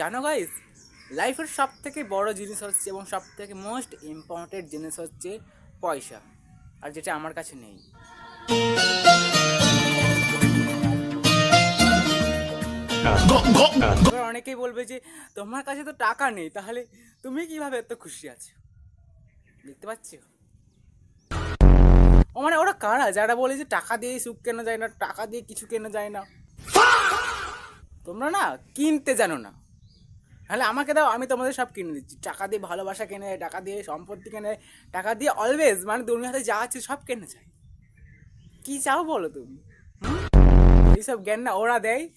জানো গাইস লাইফের সব থেকে বড় জিনিস হচ্ছে এবং সব থেকে মোস্ট ইম্পর্টেন্ট জিনিস হচ্ছে পয়সা, আর যেটা আমার কাছে নেই। অনেকেই বলবে যে, তোমার কাছে তো টাকা নেই, তাহলে তুমি কীভাবে এত খুশি আছো? দেখতে পাচ্ছ? ও মানে ওরা কারা? যারা বলে যে টাকা দিয়ে সুখ কেনা যায় না, টাকা দিয়ে কিছু কেনা যায় না? তোমরা না কিনতে জানো না। তাহলে আমাকে দাও, আমি তোমাদের সব কিনে দিচ্ছি। টাকা দিয়ে ভালোবাসা কেনে, টাকা দিয়ে সম্পত্তি কেনে, টাকা দিয়ে অলওয়েজ মানে দুনিয়াতে যা আছে সব কেনে চাই। কি চাও বলো তুমি? এইসব জ্ঞান না, ওরা দেয়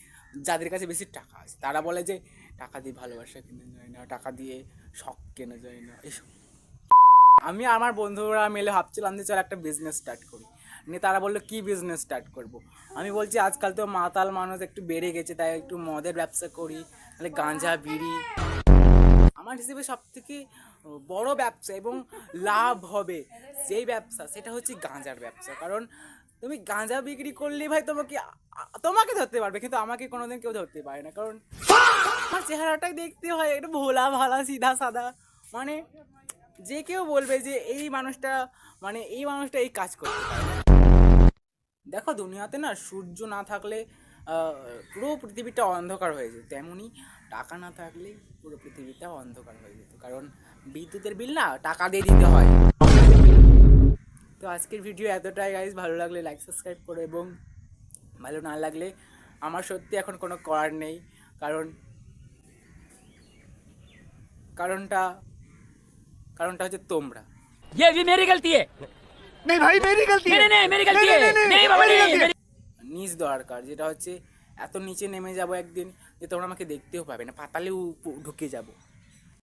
যাদের কাছে বেশি টাকা আছে। তারা বলে যে, টাকা দিয়ে ভালোবাসা কেনা যায় না, টাকা দিয়ে শখ কেনা যায় না। এসব। আমি আমার বন্ধুরা মিলে ভাবছিলাম যে, চল একটা বিজনেস স্টার্ট করি। নিয়ে তারা বলল, কি বিজনেস স্টার্ট করব? আমি বলছি, আজকাল তো মাতাল মানুষ একটু বেড়ে গেছে, তাই একটু মদের ব্যবসা করি, তাহলে গাঁজা, বিড়ি। আমার হিসেবে সব থেকে বড় ব্যবসা এবং লাভ হবে যেই ব্যবসা, সেটা হচ্ছে গাঁজার ব্যবসা। কারণ তুমি গাঁজা বিক্রি করলে ভাই তোমাকে তোমাকে ধরতে পারবে, কিন্তু আমাকে কোনোদিন কেউ ধরতে পারে না। কারণ আমার চেহারাটা দেখতে হয় একটু ভোলা ভালা, সিধা সাদা। মানে যে কেউ বলবে যে, এই মানুষটা মানে এই মানুষটা এই কাজ করতে পারে। দেখো দুনিয়াতে না সূর্য না থাকলে আহ, পুরো পৃথিবীটা অন্ধকার হয়ে যেত তেমনই টাকা না থাকলে পুরো পৃথিবীটা অন্ধকার হয়ে যেত কারণ বিদ্যুতের বিল না টাকা দিয়ে দিতে হয় তো আজকের ভিডিও এতটাই গাইজ ভালো লাগলে লাইক সাবস্ক্রাইব করো এবং ভালো না লাগলে আমার সত্যি এখন কোনো করার নেই কারণ কারণটা কারণটা হচ্ছে তোমরা ये भी मेरी गलती है नहीं भाई मेरी गलती नहीं है नहीं नहीं मेरी गलती नहीं, है नहीं, नहीं, नहीं बाबा দরকার, যেটা হচ্ছে এত নিচে নেমে যাব একদিন যে তোমরা আমাকে দেখতেও পাবে না, পাতালেও ঢুকে যাব।